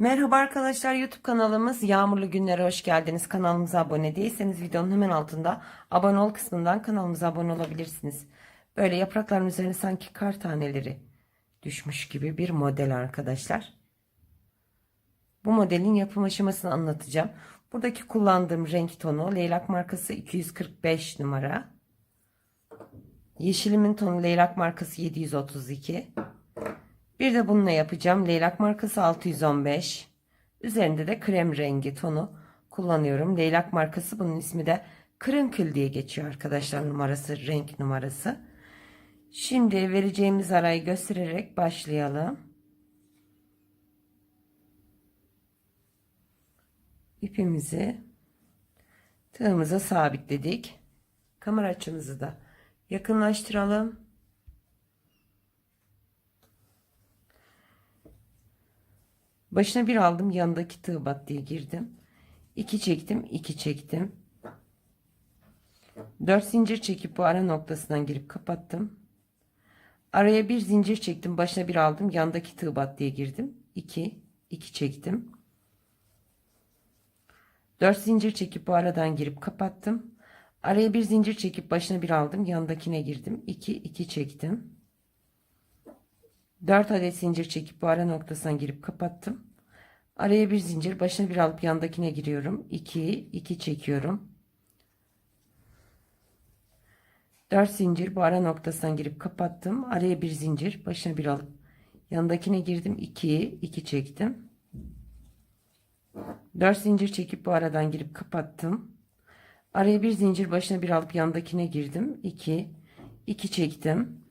Merhaba arkadaşlar YouTube kanalımız Yağmurlu Günlere hoş geldiniz. Kanalımıza abone değilseniz videonun hemen altında abone ol kısmından kanalımıza abone olabilirsiniz. Böyle yaprakların üzerine sanki kar taneleri düşmüş gibi bir model arkadaşlar. Bu modelin yapım aşamasını anlatacağım. Buradaki kullandığım renk tonu leylak markası 245 numara. Yeşilimin tonu leylak markası 732. Bir de bununla yapacağım. Leylak markası 615. Üzerinde de krem rengi tonu kullanıyorum. Leylak markası bunun ismi de Kırınkül diye geçiyor arkadaşlar numarası, renk numarası. Şimdi vereceğimiz arayı göstererek başlayalım. İpimizi tığımıza sabitledik. Kamera açımızı da yakınlaştıralım. Başına bir aldım yanındaki tığ battıya girdim. 2 çektim 2 çektim. 4 zincir çekip bu ara noktasından girip kapattım. Araya bir zincir çektim başına bir aldım yandaki tığ battıya girdim. 2 2 çektim. 4 zincir çekip bu aradan girip kapattım. Araya bir zincir çekip başına bir aldım yandakine girdim. 2 2 çektim. 4 adet zincir çekip bu ara noktasına girip kapattım. Araya bir zincir başına bir alıp yandakine giriyorum. 2 2 çekiyorum. 4 zincir bu ara noktasına girip kapattım. Araya bir zincir başına bir alıp yandakine girdim. 2 2 çektim. 4 zincir çekip bu aradan girip kapattım. Araya bir zincir başına bir alıp yandakine girdim. 2 2 çektim.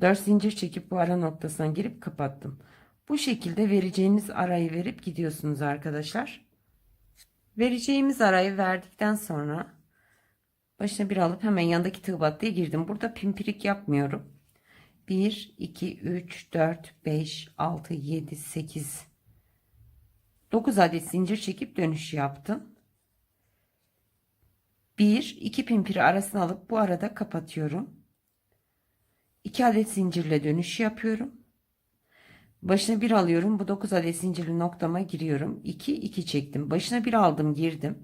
4 zincir çekip bu ara noktasından girip kapattım. Bu şekilde vereceğiniz arayı verip gidiyorsunuz arkadaşlar. Vereceğimiz arayı verdikten sonra başına bir alıp hemen yandaki tığ battıya girdim. Burada pimpirik yapmıyorum. 1, 2, 3, 4, 5, 6, 7, 8, 9 adet zincir çekip dönüş yaptım. 1, 2 pimpiri arasına alıp bu arada kapatıyorum. 2 adet zincirle dönüş yapıyorum. Başına bir alıyorum. Bu 9 adet zincirli noktama giriyorum. 2 2 çektim. Başına bir aldım, girdim.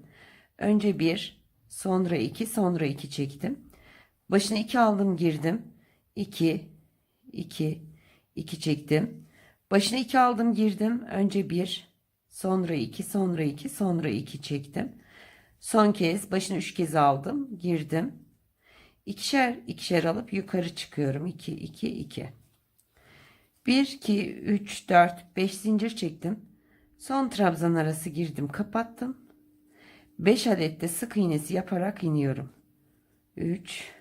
Önce 1, sonra 2, sonra 2 çektim. Başına 2 aldım, girdim. 2 2 2 çektim. Başına 2 aldım, girdim. Önce 1, sonra 2, sonra 2, sonra 2 çektim. Son kez başına 3 kez aldım, girdim. İkişer ikişer alıp yukarı çıkıyorum. 2 2 2. 1 2 3 4 5 zincir çektim. Son trabzan arası girdim, kapattım. 5 adet de sık iğnesi yaparak iniyorum. 3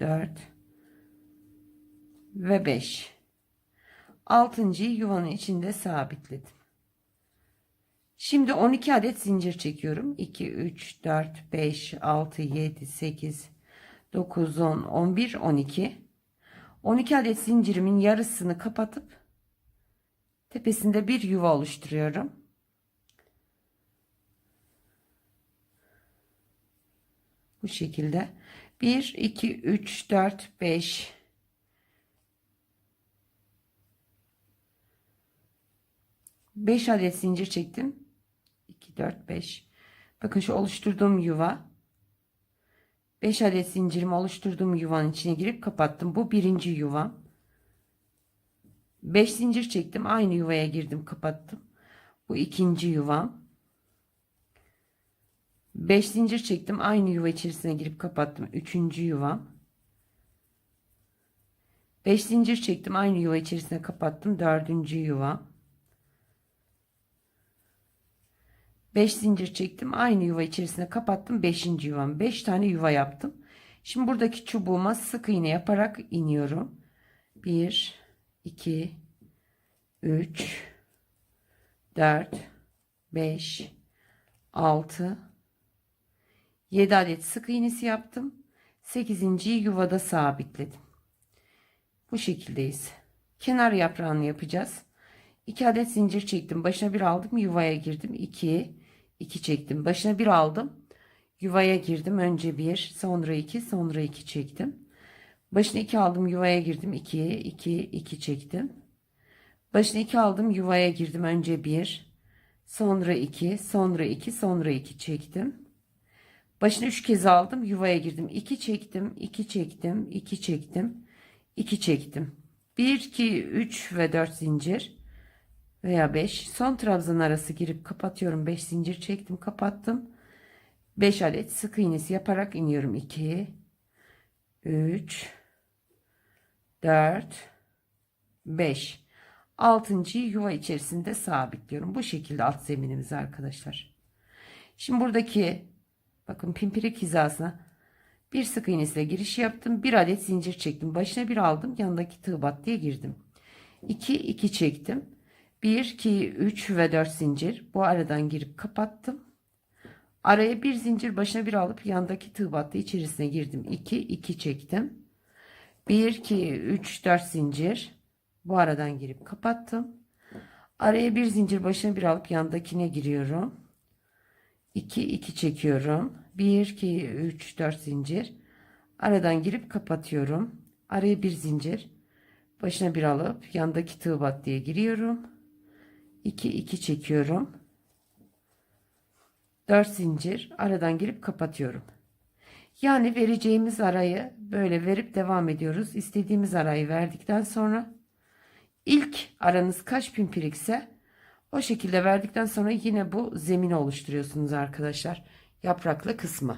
4 ve 5. 6. yuvanın içinde sabitledim. Şimdi 12 adet zincir çekiyorum. 2 3 4 5 6 7 8 9 10 11 12 12 adet zincirimin yarısını kapatıp tepesinde bir yuva oluşturuyorum. Bu şekilde 1 2 3 4 5 5 adet zincir çektim. 2 4 5 Bakın şu oluşturduğum yuva 5 adet zincirimi oluşturduğum yuvanın içine girip kapattım. Bu birinci yuvam. 5 zincir çektim. Aynı yuvaya girdim kapattım. Bu ikinci yuvam. 5 zincir çektim. Aynı yuva içerisine girip kapattım. Üçüncü yuvam. 5 zincir çektim. Aynı yuva içerisine kapattım. Dördüncü yuvam. 5 zincir çektim. Aynı yuva içerisine kapattım. 5. yuvam. 5 tane yuva yaptım. Şimdi buradaki çubuğuma sık iğne yaparak iniyorum. 1 2 3 4 5 6 7 adet sık iğnesi yaptım. 8. yuvada sabitledim. Bu şekildeyiz. Kenar yaprağını yapacağız. 2 adet zincir çektim. Başına bir aldım. Yuvaya girdim. 2 2 çektim. Başına bir aldım. Yuvaya girdim. Önce 1, sonra 2, sonra 2 çektim. Başına 2 aldım. Yuvaya girdim. 2 2 2 çektim. Başına 2 aldım yuvaya girdim. Önce 1, sonra 2, sonra 2, sonra 2 çektim. Başına 3 kez aldım yuvaya girdim. 2 çektim, 2 çektim, 2 çektim, 2 çektim. 1, 2, 3 ve 4 zincir veya 5. Son trabzan arası girip kapatıyorum. 5 zincir çektim, kapattım. 5 adet sık iğnesi yaparak iniyorum. 2, 3, 4, 5. Altıncıyı yuva içerisinde sabitliyorum. Bu şekilde alt zeminimiz arkadaşlar. Şimdi buradaki bakın pimpirik hizasına bir sık iğnesiyle giriş yaptım. Bir adet zincir çektim. Başına bir aldım. Yanındaki tığ battıya girdim. 2 2 çektim. 1 2 3 ve 4 zincir. Bu aradan girip kapattım. Araya bir zincir başına bir alıp yandaki tığ battı içerisine girdim. 2 2 çektim. 1 2 3 4 zincir. Bu aradan girip kapattım. Araya bir zincir başına bir alıp yandakine giriyorum. 2 2 çekiyorum. 1 2 3 4 zincir. Aradan girip kapatıyorum. Araya bir zincir. Başına bir alıp yandaki tığ battıya giriyorum. 2 2 çekiyorum. 4 zincir aradan girip kapatıyorum. Yani vereceğimiz arayı böyle verip devam ediyoruz. İstediğimiz arayı verdikten sonra ilk aranız kaç pimpirikse o şekilde verdikten sonra yine bu zemini oluşturuyorsunuz arkadaşlar. Yapraklı kısmı.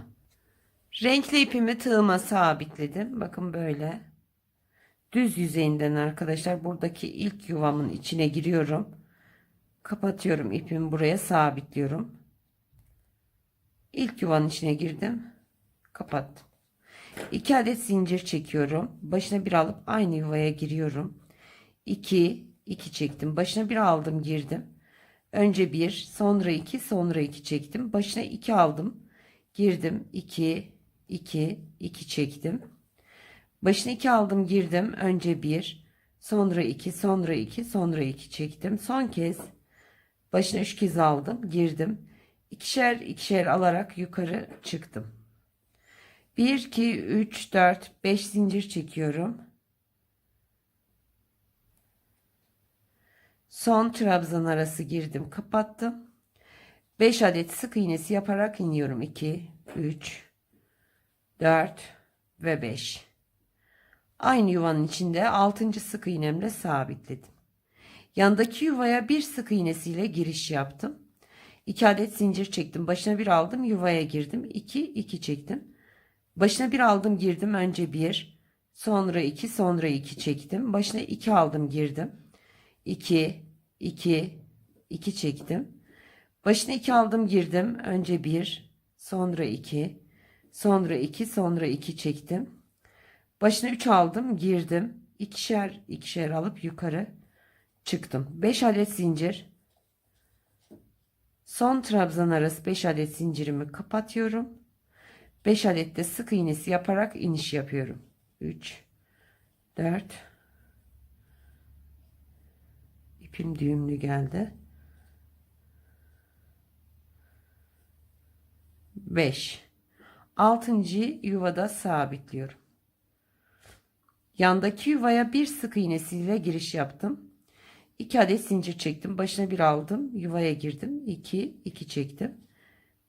Renkli ipimi tığıma sabitledim. Bakın böyle. Düz yüzeyinden arkadaşlar buradaki ilk yuvamın içine giriyorum. Kapatıyorum ipimi buraya sabitliyorum. İlk yuvanın içine girdim. Kapattım. 2 adet zincir çekiyorum. Başına bir alıp aynı yuvaya giriyorum. 2 2 çektim. Başına bir aldım, girdim. Önce 1, sonra 2, sonra 2 çektim. Başına 2 aldım. Girdim. 2 2 2 çektim. Başına 2 aldım, girdim. Önce 1, sonra 2, sonra 2, sonra 2 çektim. Son kez başına 3 kez aldım, girdim. İkişer ikişer alarak yukarı çıktım. 1 2 3 4 5 zincir çekiyorum. Son trabzan arası girdim, kapattım. 5 adet sık iğnesi yaparak iniyorum. 2 3 4 ve 5. Aynı yuvanın içinde 6. sık iğnemle sabitledim. Yandaki yuvaya bir sık iğnesiyle giriş yaptım. 2 adet zincir çektim. Başına bir aldım, yuvaya girdim. 2 2 çektim. Başına bir aldım, girdim. Önce 1, sonra 2, sonra 2 çektim. Başına 2 aldım, girdim. 2 2 2 çektim. Başına 2 aldım, girdim. Önce 1, sonra 2, sonra 2, sonra 2 çektim. Başına 3 aldım, girdim. İkişer ikişer alıp yukarı çıktım. 5 adet zincir. Son trabzan arası 5 adet zincirimi kapatıyorum. 5 adet de sık iğnesi yaparak iniş yapıyorum. 3 4 ipim düğümlü geldi. 5 6. yuvada sabitliyorum. Yandaki yuvaya bir sık iğnesiyle giriş yaptım. 2 adet zincir çektim. Başına bir aldım. Yuvaya girdim. 2 2 çektim.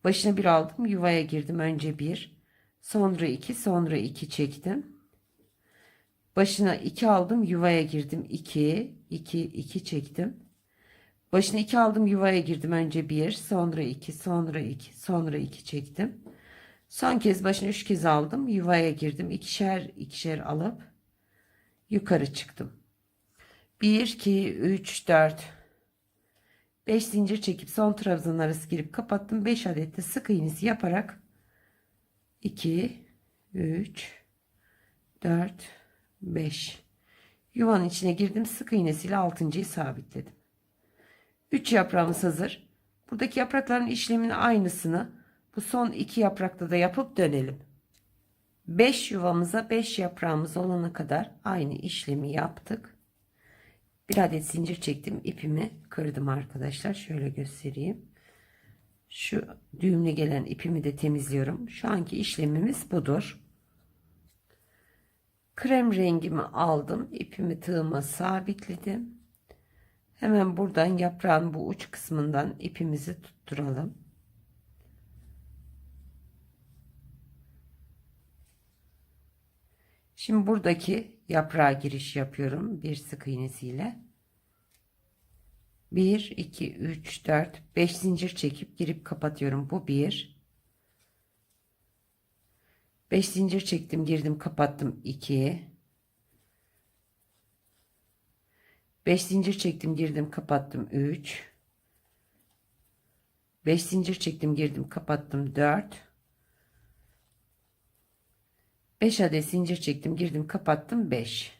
Başına bir aldım. Yuvaya girdim. Önce 1, sonra 2, sonra 2 çektim. Başına 2 aldım. Yuvaya girdim. 2 2 2 çektim. Başına 2 aldım. Yuvaya girdim. Önce 1, sonra 2, sonra 2, sonra 2 çektim. Son kez başına 3 kez aldım. Yuvaya girdim. İkişer ikişer alıp yukarı çıktım. 1 2 3 4 5 zincir çekip son trabzan arası girip kapattım. 5 adet de sık iğnesi yaparak 2 3 4 5 yuvanın içine girdim. Sık iğnesiyle 6.yı sabitledim. 3 yaprağımız hazır. Buradaki yaprakların işleminin aynısını bu son iki yaprakta da yapıp dönelim. 5 yuvamıza 5 yaprağımız olana kadar aynı işlemi yaptık bir adet zincir çektim ipimi kırdım arkadaşlar. Şöyle göstereyim. Şu düğümlü gelen ipimi de temizliyorum. Şu anki işlemimiz budur. Krem rengimi aldım ipimi tığıma sabitledim. Hemen buradan yaprağın bu uç kısmından ipimizi tutturalım. Şimdi buradaki yaprağa giriş yapıyorum bir sık iğnesiyle. 1 2 3 4 5 zincir çekip girip kapatıyorum. Bu 1 5 zincir çektim, girdim, kapattım. 2 5 zincir çektim, girdim, kapattım. 3 5 zincir çektim, girdim, kapattım. 4 5 adet zincir çektim, girdim, kapattım. 5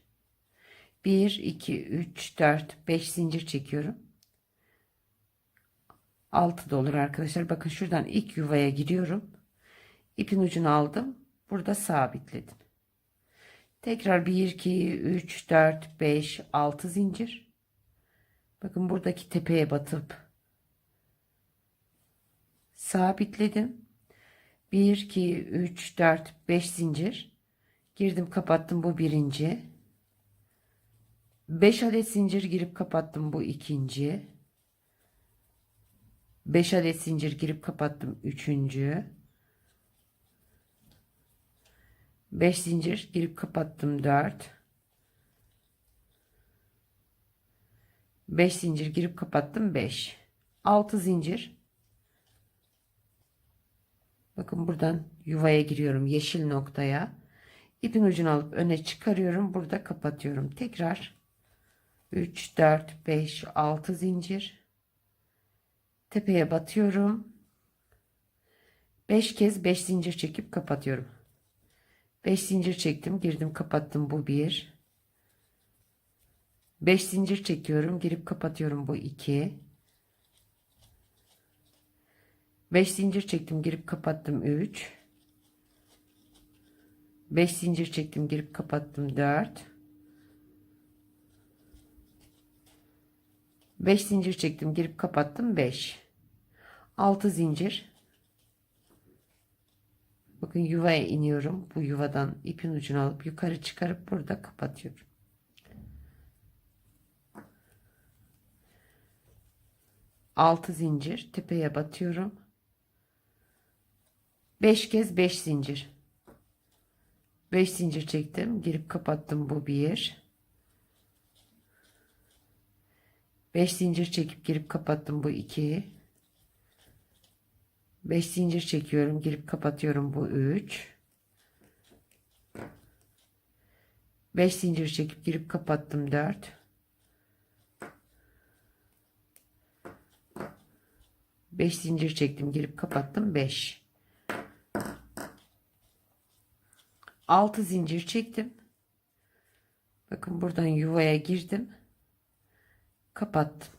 1 2 3 4 5 zincir çekiyorum. 6 da arkadaşlar. Bakın şuradan ilk yuvaya giriyorum. İpin ucunu aldım. Burada sabitledim. Tekrar 1, 2, 3, 4, 5, 6 zincir. Bakın buradaki tepeye batıp sabitledim. 1, 2, 3, 4, 5 zincir. Girdim kapattım bu birinci. 5 adet zincir girip kapattım bu ikinci. 5 adet zincir girip kapattım üçüncü. 5 zincir girip kapattım 4 5 zincir girip kapattım 5 6 zincir bakın buradan yuvaya giriyorum yeşil noktaya ipin ucunu alıp öne çıkarıyorum. Burada kapatıyorum. Tekrar 3 4 5 6 zincir. Tepeye batıyorum. 5 kez 5 zincir çekip kapatıyorum. 5 zincir çektim girdim kapattım. Bu 1 5 zincir çekiyorum girip kapatıyorum. Bu 2 5 zincir çektim girip kapattım. 3 5 zincir çektim girip kapattım 4 5 zincir çektim girip kapattım 5 6 zincir Bakın yuvaya iniyorum. Bu yuvadan ipin ucunu alıp yukarı çıkarıp burada kapatıyorum. Altı zincir tepeye batıyorum. Beş kez beş zincir. Beş zincir çektim. Girip kapattım. Bu bir. Beş zincir çekip girip kapattım. Bu iki. 5 zincir çekiyorum girip kapatıyorum bu 3 5 zincir çekip girip kapattım 4 5 zincir çektim girip kapattım 5 6 zincir çektim bakın buradan yuvaya girdim kapattım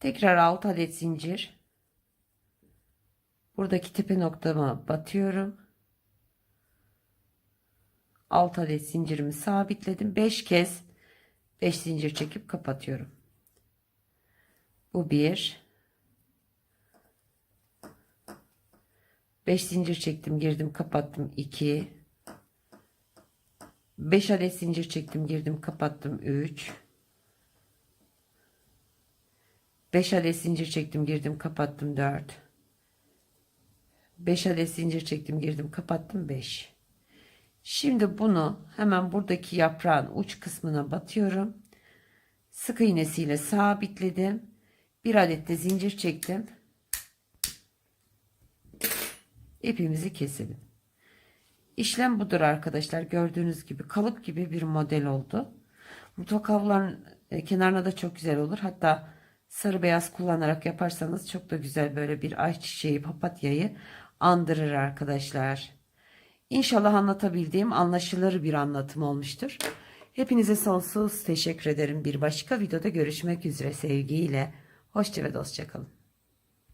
tekrar 6 adet zincir Buradaki tepe noktama batıyorum. 6 adet zincirimi sabitledim. 5 kez 5 zincir çekip kapatıyorum. Bu 1 5 zincir çektim, girdim, kapattım. 2 5 adet zincir çektim, girdim, kapattım. 3 5 adet zincir çektim, girdim, kapattım. 4 5 adet zincir çektim girdim kapattım. 5 şimdi bunu hemen buradaki yaprağın uç kısmına batıyorum. Sık iğnesiyle sabitledim. Bir adet de zincir çektim ipimizi keselim İşlem budur arkadaşlar gördüğünüz gibi kalıp gibi bir model oldu mutfak havluların e, kenarına da çok güzel olur hatta sarı beyaz kullanarak yaparsanız çok da güzel böyle bir ayçiçeği papatyayı andırır arkadaşlar. İnşallah anlatabildiğim anlaşılır bir anlatım olmuştur. Hepinize sonsuz teşekkür ederim. Bir başka videoda görüşmek üzere sevgiyle. Hoşça ve dostça kalın.